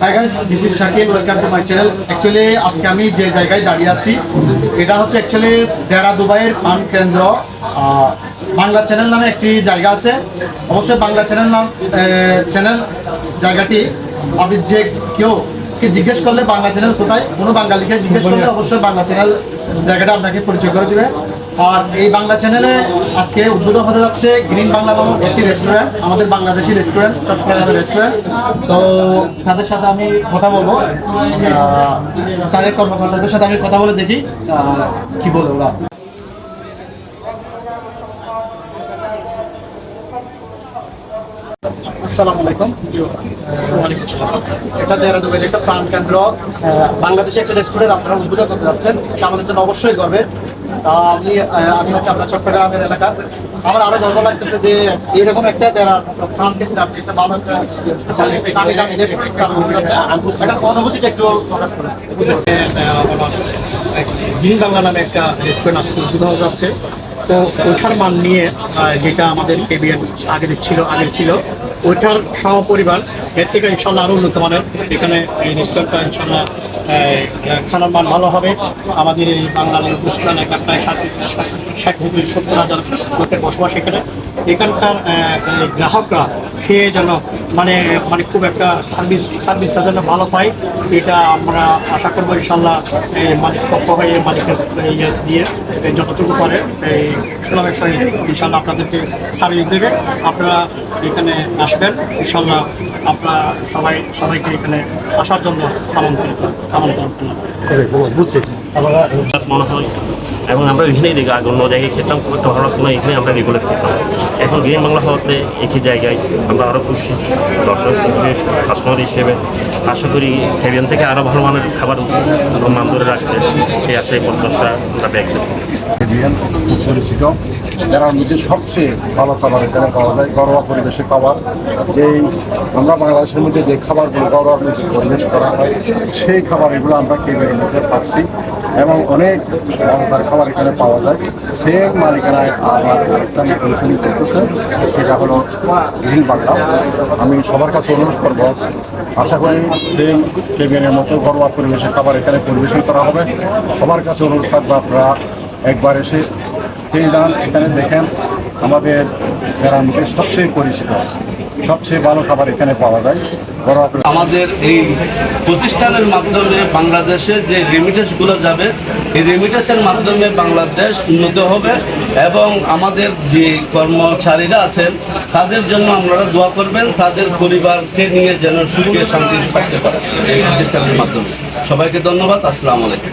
Hi guys this is Shakil welcome to my channel actually আজকে আমি যে জায়গায় দাঁড়িয়ে আছি এটা হচ্ছে অ্যাকচুয়ালি দেরা দুবাইয়ের পান কেন্দ্র। বাংলা চ্যানেল নামে একটি জায়গা আছে। অবশ্যই বাংলা চ্যানেল নাম চ্যানেল জায়গাটি আপনি যে কেউ কে জিজ্ঞেস করলে বাংলা চ্যানেল কোথায় কোনো বাঙালিকে জিজ্ঞেস করলে অবশ্যই বাংলা চ্যানেল জায়গাটা আপনাকে পরিচয় করে দিবে। আর এই বাংলা চ্যানেলে আজকে উদ্বোধন হতে যাচ্ছে গ্রিন বাংলা নামক একটি রেস্টুরেন্ট আমাদের বাংলাদেশি রেস্টুরেন্ট চট্টগ্রামের রেস্টুরেন্ট তো তাদের সাথে আমি কথা বলব। তাদের কর্মকর্তাদের সাথে আমি কথা বলে দেখি কি বলে ওরা। আসসালামু আলাইকুম। এটা দেহরাদুনের একটা প্রাণ কেন্দ্র বাংলাদেশে একটা রেস্টুরেন্ট আপনারা উদ্বোধন করতে যাচ্ছেন। আমাদের জন্য অবশ্যই গর্বের। আমি আমি হচ্ছে আপনার চট্টগ্রামের এলাকা। আমার আরও গর্ব লাগতেছে যে এরকম একটা দেড় আপনি একটা ভালো অনুভূতিটা প্রকাশ করেন। গ্রিন বাংলা নামে একটা রেস্টুরেন্ট আজকে উদ্বোধন হতে যাচ্ছে। তো ওইটার মান নিয়ে যেটা আমাদের কেবিএন আগে ছিল আগে ছিল ওইটার সমপরিবার এর থেকে ইনশাল্লাহ আরও উন্নত মানের এখানে এই রেস্টুরেন্টটা ইনশাল্লাহ খানার মান ভালো হবে। আমাদের এই অনুষ্ঠান একটা প্রায় ষাট সত্তর হাজার লোকের বসবাস এখানে। এখানকার গ্রাহকরা খেয়ে যেন মানে মানে খুব একটা সার্ভিস সার্ভিসটা যেন ভালো পায়, এটা আমরা আশা করব ইনশাল্লাহ, এই মালিক পক্ষ হয়ে, মালিকের ইয়ে দিয়ে যতটুকু পারে, এই সুনামের সহিত ইনশাল্লাহ আপনাদেরকে সার্ভিস দেবে। আপনারা এখানে আসবেন, ইনশাল্লাহ আপনারা সবাই, সবাইকে এখানে আসার জন্য আমন্ত্রিত। মনে হয় এবং আমরা এখানেই দেখি আগে অন্য জায়গায় খেতাম খুব একটা ভালো না এখানে আমরা রেগুলার খেতাম এখন গ্রিন বাংলা হওয়াতে একই জায়গায় আমরা আরও খুশি দর্শক কাস্টমার হিসেবে আশা করি ক্যাবিয়ান থেকে আরও ভালো মানের খাবার মান ধরে রাখবে এই আশায় প্রত্যাশা আমরা ব্যক্ত করি। যারা মধ্যে সবচেয়ে ভালো খাবার এখানে পাওয়া যায়, ঘরোয়া পরিবেশে খাবার, যেই আমরা বাংলাদেশের মধ্যে যে খাবারগুলো ঘরোয়ার মধ্যে পরিবেশ করা হয়, সেই খাবার এগুলো আমরা কেবিনের মধ্যে পাচ্ছি এবং অনেক মজাদার খাবার এখানে পাওয়া যায়। সেম মালিকানায় আমার আরেকটা নতুন করতেছে, সেটা হলো গ্রিন বাংলা আমি সবার কাছে অনুরোধ করব, আশা করি সেম কেবিনের মতো ঘরোয়া পরিবেশে খাবার এখানে পরিবেশন করা হবে। সবার কাছে অনুরোধ থাকবে আপনারা একবার এসে যান এখানে দেখেন আমাদের মধ্যে সবচেয়ে পরিচিত, সবচেয়ে ভালো খাবার এখানে পাওয়া যায়। আমাদের এই প্রতিষ্ঠানের মাধ্যমে বাংলাদেশে যে রেমিটেন্সগুলো যাবে, এই রেমিটেন্সের মাধ্যমে বাংলাদেশ উন্নত হবে এবং আমাদের যে কর্মচারীরা আছেন, তাদের জন্য আপনারা দোয়া করবেন, তাদের পরিবারকে নিয়ে যেন সুখে শান্তি থাকতে পারে এই প্রতিষ্ঠানের মাধ্যমে। সবাইকে ধন্যবাদ, আসসালামু আলাইকুম।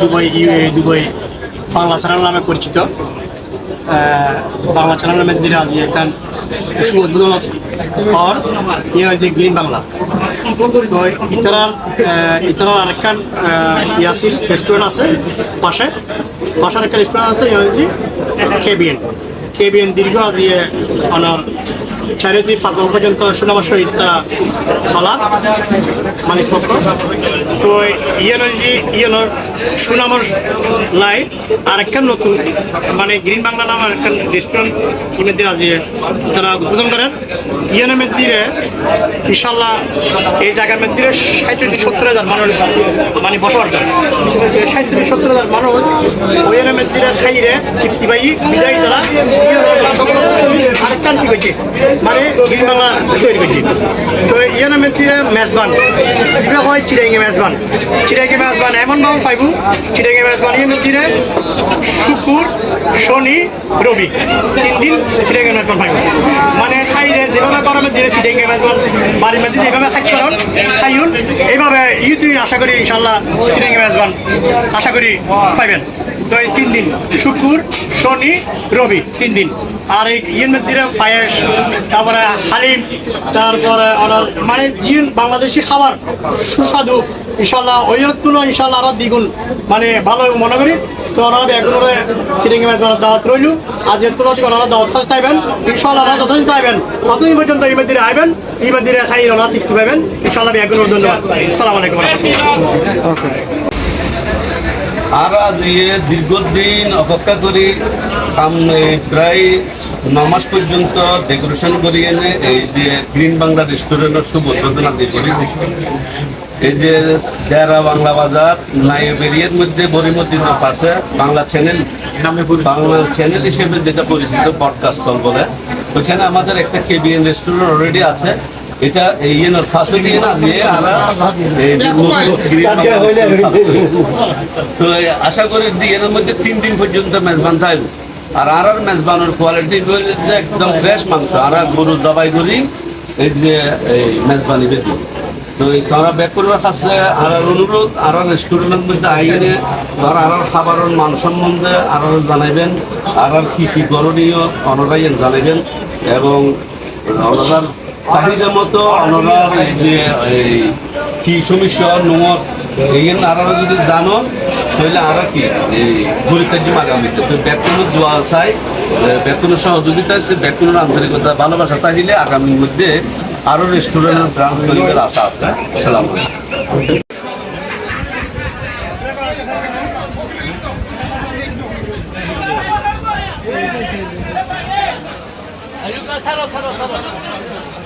Dubai UAE Dubai Bangla channel নামে পরিচিত। বাংলা চ্যানেল নামে দিলে আজ এখান শুভ উদ্বোধন আছে আর ইয়ে হয়েছে গ্রিন বাংলা। তো ইতারার আহ, ইতারার আরেকখান ইয়াসিল রেস্টুরেন্ট আছে পাশে। পাশে আরেকটা রেস্টুরেন্ট আছে ইয়ে হয়েছে কেবিএন কেবিএন দীর্ঘ আজ ইয়ে আমার চারিটি পাঁচ বছর পর্যন্ত সুনামার সহিত তারা চলা মালিক পক্ষ। তো ইয়েনের যে ইয়েনের সুনামর লাই আর একখান নতুন মানে গ্রিন বাংলা নাম আর একখান রেস্টুরেন্ট ইমেদিন আজি তারা উদ্বোধন করেন ইয়েনের মেদিরে ইনশাল্লাহ এই জায়গার মেদিরে ষাট সত্তর হাজার মানুষ মানে বসবাস করে। ষাট সত্তর হাজার মানুষ ওইয়ের মেদিরে খাইরে চিপ্তিবাই বিদায় তারা আরেকখান কি করছে মানে গ্রিন বাংলা তৈরি করছে। তো ইয়েনের মেদিরে মেজবান। যেটা হয় চিড়াঙ্গি মেজবান। চিড়াঙ্গি মেজবান এমনভাবে পাইব, চিড়াঙ্গি মেজবান এর মধ্যে শুকুর, শনি, রবি। তিন দিন চিড়াঙ্গি মেজবান পাইব। মানে খাইলে যেভাবে গরমের দিনে চিড়াঙ্গি মেজবান বাড়ির মধ্যে যেভাবে খাই করেন খাইউন, এইভাবে ই তুই আশা করি ইনশাল্লাহ চিড়াঙ্গি মেজবান আশা করি পাইবেন। তো এই তিন দিন, শুক্র, শনি, রবি, তিন দিন। আর এই ইয়ের মধ্যে ফায়াস তারপরে হালিম, তারপরে ওনার মানে জিন, বাংলাদেশি খাবার সুস্বাদু। ইনশাল্লাহ ওই তুলো ইনশাল্লাহ আরও দ্বিগুণ মানে ভালো মনে করি। তো ওনারা একজনের সিরিঙ্গি ম্যাচ দাওয়াত রইল। আজ এর তুলো থেকে ওনারা দাওয়াত চাইবেন ইনশাল্লাহ ওনারা যতদিন চাইবেন ততদিন পর্যন্ত এই মধ্যে আইবেন, এই মধ্যে খাই ওনারা তৃপ্তি পাবেন। ইনশাল্লাহ একজনের ধন্যবাদ। আসসালামু আলাইকুম আর আজ ইয়ে দীর্ঘদিন অপেক্ষা করি প্রায় ন মাস পর্যন্ত ডেকোরেশন করি এনে এই যে গ্রিন বাংলা রেস্টুরেন্টের শুভ উদ্বোধন করি। এই যে দেরা বাংলা বাজার নাইব এরিয়ার মধ্যে বরিমদ্দিনের পাশে বাংলা চ্যানেল বাংলা চ্যানেল হিসেবে যেটা পরিচিত পডকাস্ট স্থল বলে। ওখানে আমাদের একটা কেবিএন রেস্টুরেন্ট অলরেডি আছে। এটা এই ইয়েনের ফাঁসে দিয়ে না দিয়ে আর তো আশা করি এর মধ্যে তিন দিন পর্যন্ত মেজবান থাকবে আর আর আর মেজবানের কোয়ালিটি একদম ফ্রেশ মাংস। আর আর গরু জবাই করি, এই যে এই মেজবানি বেদি। তো এই তারা ব্যাক করবার কাছে আর আর অনুরোধ আর আর রেস্টুরেন্টের মধ্যে আইনে তারা আর আর খাবারের মান সম্বন্ধে আর আর জানাইবেন আর আর কি কি করণীয় অনরাই জানাইবেন এবং ওনার চাহিদা মতো ওনার এই যে এই কি সমস্যা নোমত এইখানে আর যদি জানো তাহলে আর কি? এই পরিত্যাজ্য আগামীতে তো বেতনের দোয়া চাই বেতনের সহযোগিতা আছে বেতনের আন্তরিকতা, ভালোবাসা তাহলে আগামীর মধ্যে আরও রেস্টুরেন্টের ব্রাঞ্চ করিবার আশা আছে। সালাম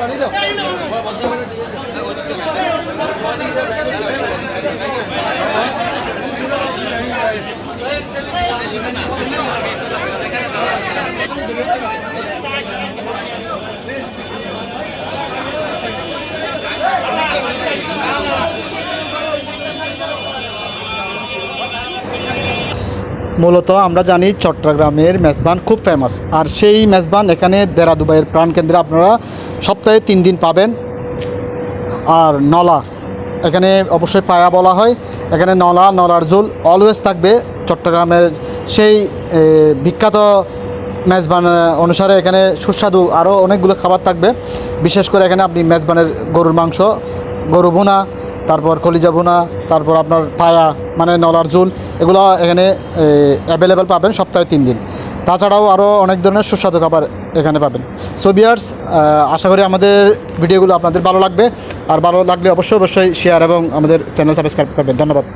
পানি দাও। মূলত আমরা জানি চট্টগ্রামের মেজবান খুব ফেমাস আর সেই মেজবান এখানে দেরা দুবাইয়ের প্রাণকেন্দ্রে আপনারা সপ্তাহে তিন দিন পাবেন। আর নলা, এখানে অবশ্যই পায়া বলা হয়। এখানে নলা, নলার ঝোল অলওয়েজ থাকবে। চট্টগ্রামের সেই বিখ্যাত মেজবান অনুসারে এখানে সুস্বাদু আরও অনেকগুলো খাবার থাকবে। বিশেষ করে এখানে আপনি মেজবানের গরুর মাংস গরু ভুনা তারপর কলিজা বোনা তারপর আপনার পায়া মানে নলার ঝুল, এগুলো এখানে অ্যাভেলেবেল পাবেন সপ্তাহে তিন দিন। তাছাড়াও আরও অনেক ধরনের সুস্বাদু খাবার এখানে পাবেন। সো বিয়ার্স আশা করি আমাদের ভিডিওগুলো আপনাদের ভালো লাগবে। আর ভালো লাগলে অবশ্যই অবশ্যই শেয়ার এবং আমাদের চ্যানেল সাবস্ক্রাইব করবেন। ধন্যবাদ।